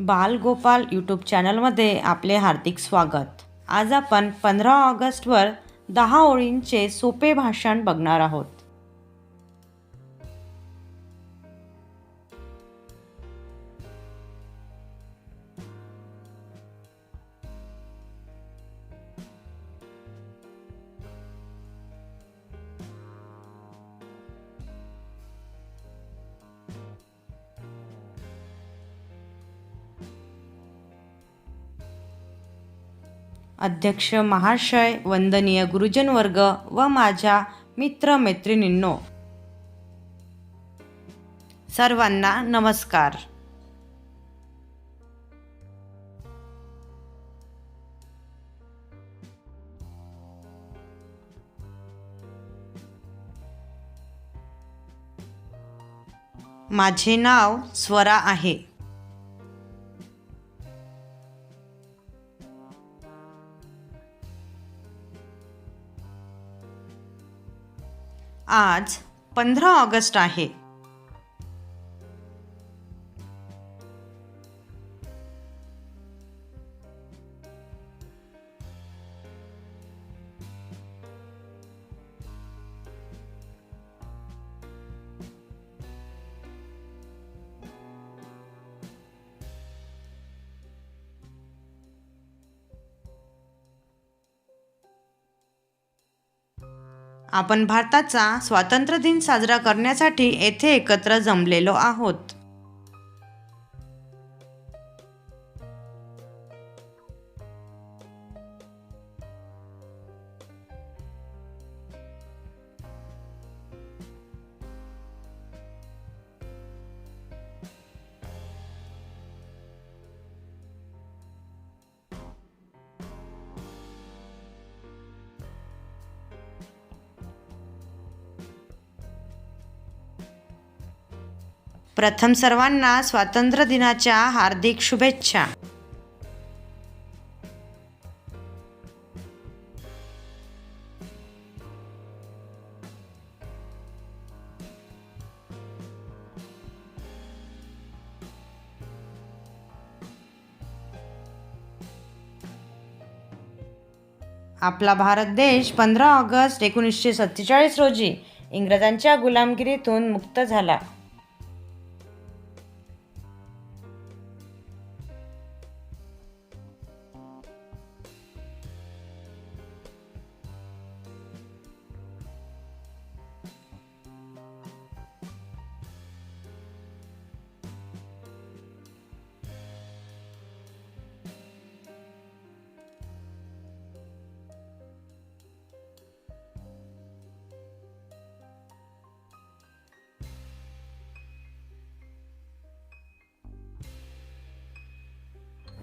बाल गोपाल यूट्यूब चॅनलमध्ये आपले हार्दिक स्वागत. आज आपण पंधरा ऑगस्टवर दहा ओळींचे सोपे भाषण बघणार आहोत. अध्यक्ष महाशय वंदनीय गुरुजन वर्ग व माझ्या मित्र मैत्रिणींनो सर्वांना नमस्कार. माझे नाव स्वरा आहे. आज पंधरा ऑगस्ट आहे. आपण भारताचा स्वातंत्र्य दिन साजरा करण्यासाठी येथे एकत्र जमलेलो आहोत. प्रथम सर्वांना स्वातंत्र्य दिनाच्या हार्दिक शुभेच्छा. आपला भारत देश पंधरा ऑगस्ट एकोणीसशे सत्तेचाळीस रोजी इंग्रजांच्या गुलामगिरीतून मुक्त झाला.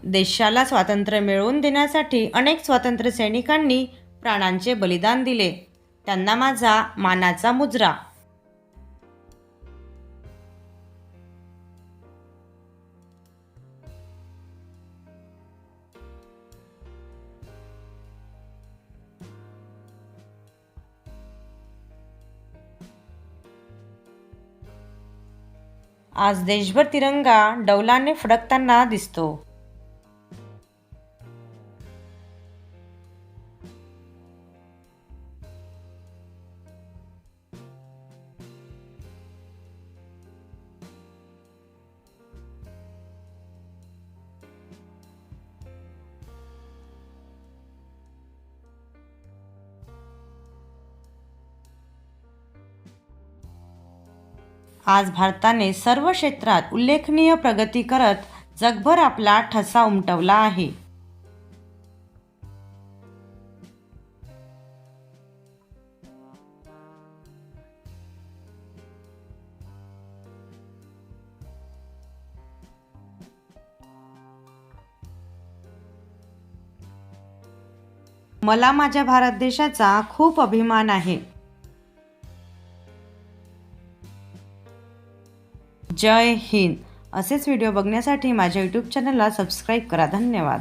देशाला स्वातंत्र्य मिळवून देण्यासाठी अनेक स्वातंत्र्य सैनिकांनी प्राणांचे बलिदान दिले. त्यांना माझा मानाचा मुजरा. आज देशभर तिरंगा डौलाने फडकताना दिसतो. आज भारताने सर्व क्षेत्रात उल्लेखनीय प्रगती करत जगभर आपला ठसा उमटवला आहे. मला माझ्या भारत देशाचा खूप अभिमान आहे. जय हिंद. असेच व्हिडिओ बघण्यासाठी माझ्या यूट्यूब चॅनलला सबस्क्राईब करा. धन्यवाद.